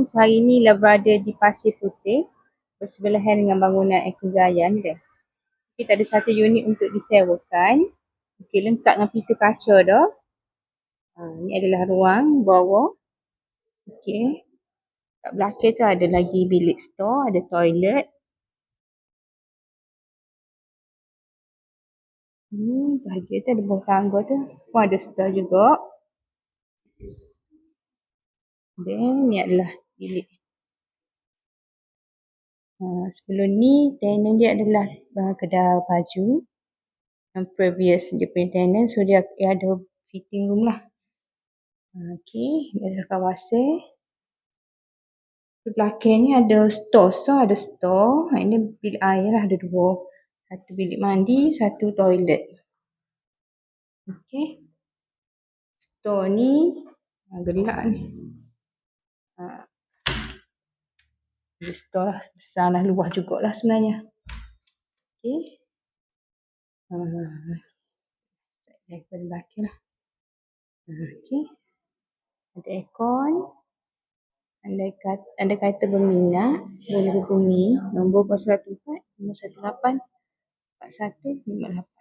Home. So hari ni lah berada di Pasir Putih. Bersebelahan dengan bangunan ni dah. Kita ada satu unit untuk disewakan. Okey, lengkap dengan pintu kaca dah. Ha, ni adalah ruang bawah. Okey. Kat belakang tu ada lagi bilik store, ada toilet. Hmm, bahagia tu ada bawah tangga tu. Pun ada store juga. Then ni adalah bilik. Ha, sebelum ni tenant dia adalah uh, kedai baju. Yang previous dia punya tenant. So dia, dia ada fitting room lah. Ha, okay, ni adalah kawasan. Belakang ni ada store. So ada store. Ini bilik air lah ada dua. Satu bilik mandi, satu toilet. Okay. Store ni gelap ni. Ha. Dia store lah. Besar lah. Luas jugalah sebenarnya. Okay. Ha. Aircon belakang lah. Okay. Ada aircon. Anda kata, anda kata berminat, boleh hubungi nombor 014 518 4158.